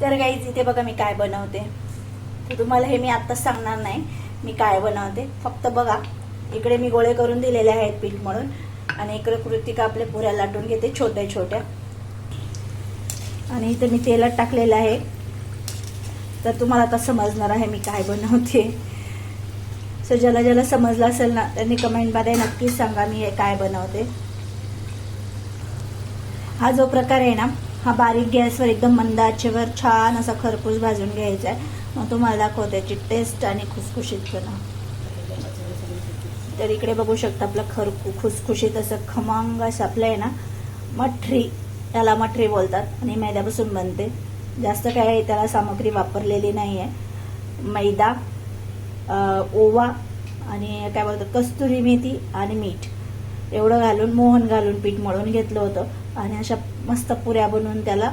तर गाईज इथे बघा मी काय बनवते. तर तुम्हाला हे मी आत्ताच सांगणार नाही मी काय बनवते. फक्त बघा इकडे मी गोळे करून दिलेले आहेत पीठ म्हणून आणि इकडे कृतिका आपल्या पुऱ्या लाटून घेते छोट्या छोट्या. आणि इथे मी तेलात टाकलेलं आहे. तर तुम्हाला आता समजणार आहे मी काय बनवते. सो ज्याला ज्याला समजलं असेल ना त्यांनी कमेंटमध्ये नक्कीच सांगा मी हे काय बनवते. हा जो प्रकार आहे ना हा बारीक गॅसवर एकदम मंद आचेवर छान असा खरपूस भाजून घ्यायचा आहे. मग तुम्हाला दाखवते त्याची टेस्ट आणि खुसखुशीतपणा तर इकडे बघू शकता आपलं खरकू खुसखुशीत असं खमंग असं आपलं आहे ना मठरी त्याला मठरी बोलतात. आणि मैद्यापासून बनते. जास्त काय त्याला सामग्री वापरलेली नाही आहे मैदा ओवा आणि काय बोलतात कस्तुरी मेथी आणि मीठ. एवढं घालून मोहन घालून पीठ मळून घेतलं होतं. आणि अशा मस्त पुऱ्या बनवून त्याला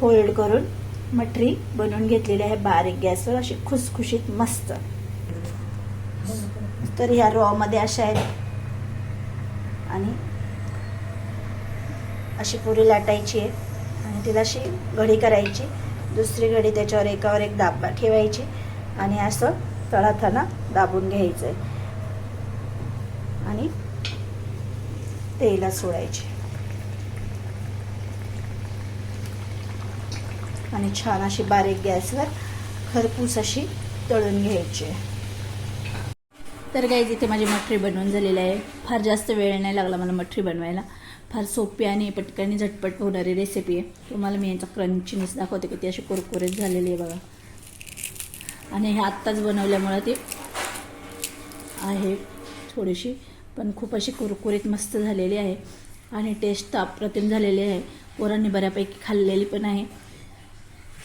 फोल्ड करून मठरी बनवून घेतलेली आहे बारीक गॅसवर अशी खुसखुशीत मस्त. तर ह्या रॉमध्ये अशा आहेत. आणि अशी पुरी लाटायची आहे. आणि तिला अशी घडी करायची. दुसरी घडी त्याच्यावर एकावर एक दाबा ठेवायची. आणि असं तळाथाना दाबून घ्यायचं आहे आणि तेला सोडायची. आणि छान अशी बारीक गॅसवर खरपूस अशी तळून घ्यायची. आहे तर गाईज इथे माझी मठरी बनवून झालेली आहे. फार जास्त वेळ नाही लागला मला मठरी बनवायला. फार सोपी आणि पटकन झटपट होणारी रेसिपी आहे. तुम्हाला मी याचा क्रंचीनेस दाखवते की ती अशी कुरकुरीत झालेली आहे बघा. आणि हे आत्ताच बनवल्यामुळं ती आहे थोडीशी पण खूप अशी कुरकुरीत मस्त झालेली आहे. आणि टेस्ट तर अप्रतिम झालेली आहे. पोरांनी बऱ्यापैकी खाल्लेली पण आहे.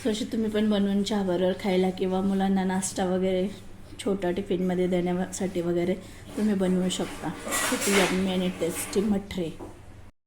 सो अशी तुम्ही पण बनवून चहाबरोबर खायला किंवा मुलांना नाश्ता वगैरे छोटा टिफिनमध्ये देण्यासाठी वगैरे तुम्ही बनवू शकता. किती यम्मी आणि टेस्टी मठरे